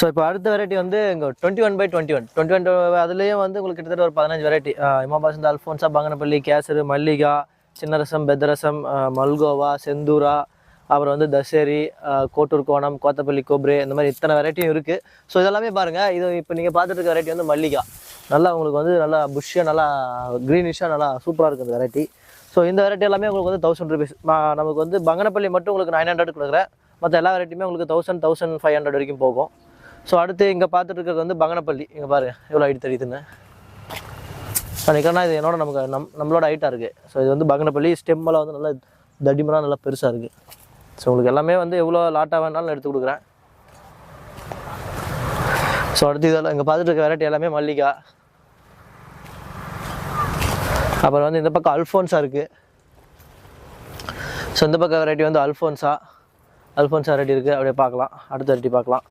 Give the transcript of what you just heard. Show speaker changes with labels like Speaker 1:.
Speaker 1: So இப்போ அடுத்த variety வந்து இங்கே twenty one by twenty one twenty one அதுலேயும் வந்து உங்களுக்கு கிட்டத்தட்ட ஒரு பதினஞ்சு வெரைட்டி இமாபாசந்த் அல்ஃபோன்ஸா பங்கனப்பள்ளி கேசரு மல்லிகா சின்னரசம் பெத்தரசம் மல்கோவா செந்தூரா அப்புறம் வந்து தசேரி கோட்டூர் கோணம் கோத்தப்பள்ளி கோப்ரே இந்த மாதிரி இத்தனை வெரைட்டியும் இருக்குது ஸோ இதெல்லாமே பாருங்கள் இது இப்போ நீங்கள் பார்த்துட்டு இருக்க வெரைட்டி வந்து மல்லிகா. நல்லா உங்களுக்கு வந்து நல்லா புஷ்ஷாக நல்லா க்ரீனிஷாக நல்லா சூப்பராக இருக்குது இந்த வெரைட்டி ஸோ இந்த வெரைட்டி எல்லாமே உங்களுக்கு வந்து தௌசண்ட் ருபீஸ் நமக்கு வந்து பங்கனப்பள்ளி மட்டும் உங்களுக்கு நைன் ஹண்ட்ரட் கொடுக்குறேன். மற்ற எல்லா வெரைட்டியுமே உங்களுக்கு தௌசண்ட் தௌசண்ட் ஃபைவ் ஹண்ட்ரட் வரைக்கும் போகும். ஸோ அடுத்து இங்கே பார்த்துட்டு இருக்கிறது வந்து பங்கனப்பள்ளி. இங்கே பாருங்க எவ்வளோ ஹைட் தெரியுதுன்னு. நினைக்கிறேன்னா இது என்னோட நமக்கு நம் நம்மளோட ஹைட்டாக இருக்குது ஸோ இது வந்து பங்கனப்பள்ளி ஸ்டெம்மெல்லாம் வந்து நல்லா தடிமெல்லாம் நல்லா பெருசாக இருக்குது ஸோ உங்களுக்கு எல்லாமே வந்து எவ்வளோ லாட்டாக வேணாலும் எடுத்து கொடுக்குறேன். ஸோ அடுத்து இதெல்லாம் இங்கே பார்த்துட்டு இருக்க வெரைட்டி எல்லாமே மல்லிகா. அப்புறம் வந்து இந்த பக்கம் அல்ஃபோன்ஸா இருக்குது ஸோ இந்த பக்கம் வெரைட்டி வந்து அல்ஃபோன்ஸா அல்ஃபோன்ஸா வெரைட்டி இருக்குது அப்படியே பார்க்கலாம். அடுத்த வெரைட்டி பார்க்கலாம்.